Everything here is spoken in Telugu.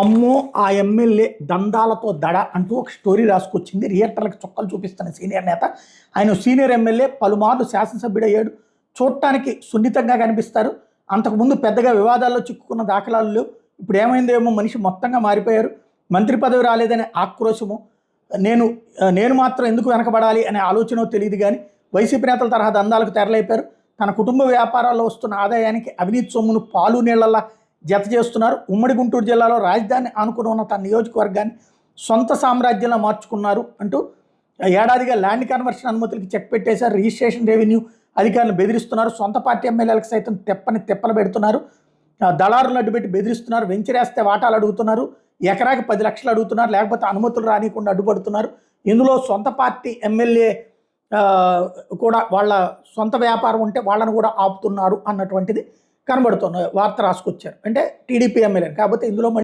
అమ్మో ఆ ఎమ్మెల్యే దందాలతో దడ అంటూ ఒక స్టోరీ రాసుకొచ్చింది. రియల్టర్లకు చొక్కలు చూపిస్తున్న సీనియర్ నేత. ఆయన సీనియర్ ఎమ్మెల్యే పలుమార్లు శాసనసభ్యుడయ్యాడు. చూడటానికి సున్నితంగా కనిపిస్తారు. అంతకుముందు పెద్దగా వివాదాల్లో చిక్కుకున్న దాఖలాలు లేవు. ఇప్పుడు ఏమైందేమో మనిషి మొత్తంగా మారిపోయారు. మంత్రి పదవి రాలేదనే ఆక్రోశము. నేను నేను మాత్రం ఎందుకు వెనకబడాలి అనే ఆలోచన తెలియదు కానీ వైసీపీ నేతల తరహా దందాలకు తెరలైపోయారు తన కుటుంబ వ్యాపారాల్లో వస్తున్న ఆదాయానికి అవినీతి సొమ్మును పాలు నీళ్ళలా జత చేస్తున్నారు. ఉమ్మడి గుంటూరు జిల్లాలో రాజధాని అనుకుని ఉన్న తన నియోజకవర్గాన్ని సొంత సామ్రాజ్యంలో మార్చుకున్నారు అంటూ ఏడాదిగా ల్యాండ్ కన్వర్షన్ అనుమతులకి చెక్ పెట్టేశారు. రిజిస్ట్రేషన్ రెవెన్యూ అధికారులు బెదిరిస్తున్నారు. సొంత పార్టీ ఎమ్మెల్యేలకు సైతం తెప్పని తెప్పలు పెడుతున్నారు. దళారులు అడ్డుపెట్టి బెదిరిస్తున్నారు. వెంచరేస్తే వాటాలు అడుగుతున్నారు. ఎకరాకి పది లక్షలు అడుగుతున్నారు. లేకపోతే అనుమతులు రానియకుండా అడ్డుపడుతున్నారు. ఇందులో సొంత పార్టీ ఎమ్మెల్యే కూడా వాళ్ళ సొంత వ్యాపారం ఉంటే వాళ్ళను కూడా ఆపుతున్నారు అన్నటువంటిది కనబడుతున్న వార్త రాసుకొచ్చారు. అంటే టీడీపీ ఎమ్మెల్యే కాకపోతే ఇందులో మళ్ళీ